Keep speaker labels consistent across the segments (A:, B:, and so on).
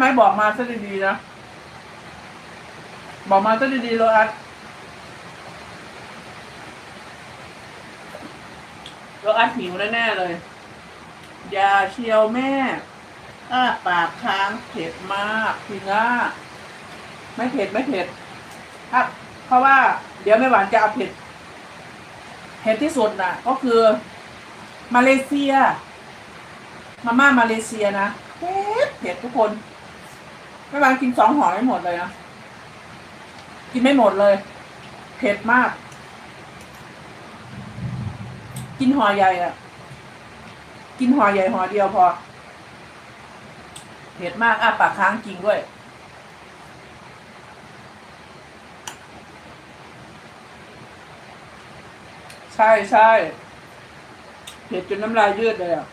A: ไหมบอกมาซะดีๆนะ บอกมาซะดีๆเลยอัดเราอัดหิวแน่ๆเลย อย่าเชียวแม่อ้าปากค้างเผ็ดมากจริงอะไม่เผ็ดไม่เผ็ดครับ เพราะว่า เดี๋ยวแม่หวานจะเอาเผ็ดเผ็ดที่สุดน่ะ ก็คือ มาเลเซีย มาม่ามาเลเซียนะเผ็ดเผ็ดทุกคน แม่หวานกินสองห่อไม่หมดเลยนะ กินไม่หมดเลย เผ็ดมาก กินห่อใหญ่อะกินห่อใหญ่ห่อเดียวพอ เผ็ดมากอ้าปากค้างจริงด้วยใช่ใช่เผ็ดจนน้ำลายยืดเลยอะ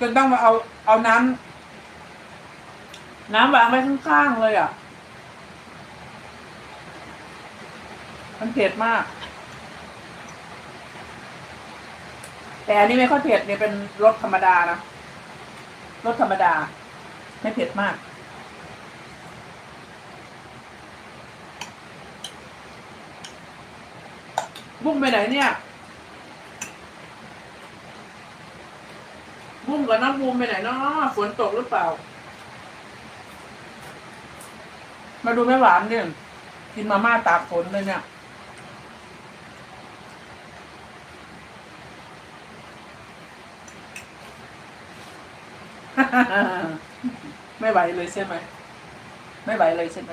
A: จนต้องมาเอาเอาน้ำ น้ำวางไว้ข้างๆเลยอะ มันเผ็ดมาก แต่อันนี้ไม่ค่อยเผ็ดเนี่ยเป็นรสธรรมดานะรสธรรมดา ไม่เผ็ดมากบุ้งไปไหนเนี่ย บุ้งกับน้ำบูมไปไหนเนาะฝนตกหรือเปล่า มาดูแม่หวานเนี่ยกินมาม่าตากฝนเลยเนี่ยไม่ไหวเลยใช่ไหม ไม่ไหวเลยใช่ไหม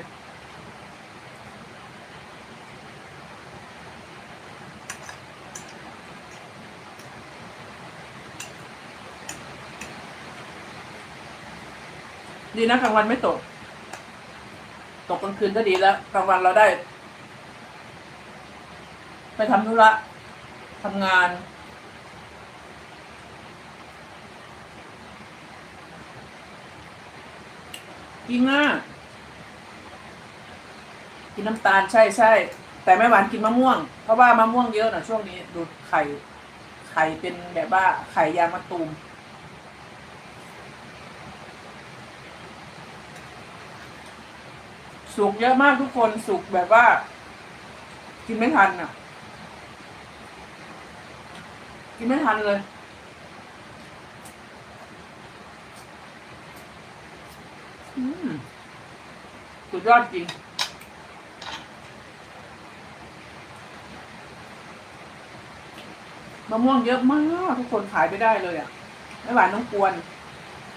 A: ดีนะกลางวันไม่ตก ตกกลางคืนก็ดีแล้วกลางวันเราได้ ไปทำธุระทำงาน กินง่ะกินน้ำตาลใช่ใช่แต่ไม่หวานกินมะม่วง เพราะว่ามะม่วงเยอะนะช่วงนี้ดูไข่ไข่เป็นแบบว่าไข่ยางมะตูม สุกเยอะมากทุกคนสุกแบบว่า กินไม่ทันอะ กินไม่ทันเลย อืมสุดยอดจริงมะม่วงเยอะมาก ทุกคนขายไม่ได้เลยอะไม่หวานต้องกวน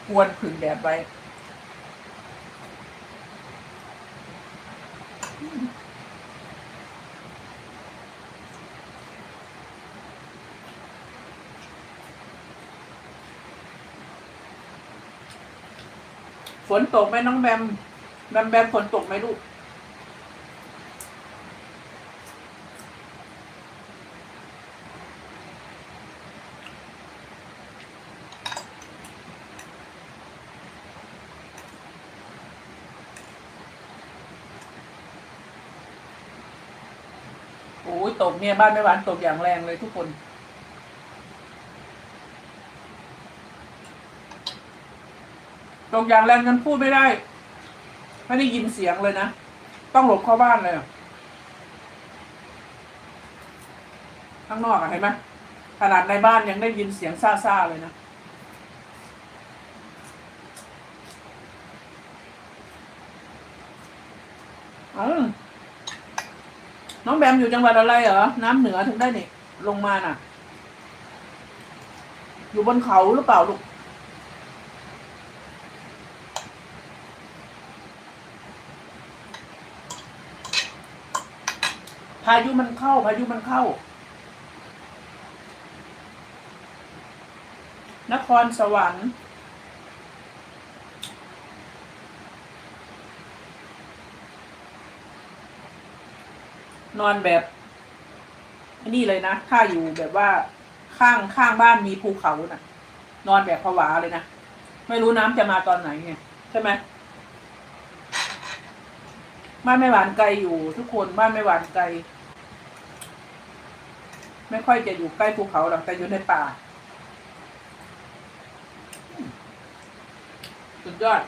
A: กวนผึ่งแดดไว้ ฝนตกไหมน้องแบมแบมแบมฝนตกไหมลูก โอ้ยตกเนี่ยบ้านไม่หวานตกอย่างแรงเลยทุกคนตกอย่างแรงกันพูดไม่ได้ ไม่ได้ยินเสียงเลยนะ ต้องหลบเข้าบ้านเลยข้างนอกอะเห็นไหมขนาดในบ้านยังได้ยินเสียงซ่าๆเลยนะเออ น้องแบมอยู่จังหวัดอะไรเหรอ น้ำเหนือถึงได้นี่ลงมาน่ะ อยู่บนเขาหรือเปล่าลูก พายุมันเข้า พายุมันเข้า นครสวรรค์ นอนแบบนี่เลยนะ ถ้าอยู่แบบว่าข้างข้างบ้านมีภูเขาน่ะ นอนแบบผวาเลยนะ ไม่รู้น้ำจะมาตอนไหนไงใช่ไหมบ้านไม่หวานไกลอยู่ทุกคนบ้านไม่หวานไกล ไม่ค่อยจะอยู่ใกล้ภูเขาหรอกแต่อยู่ในป่าสุดยอด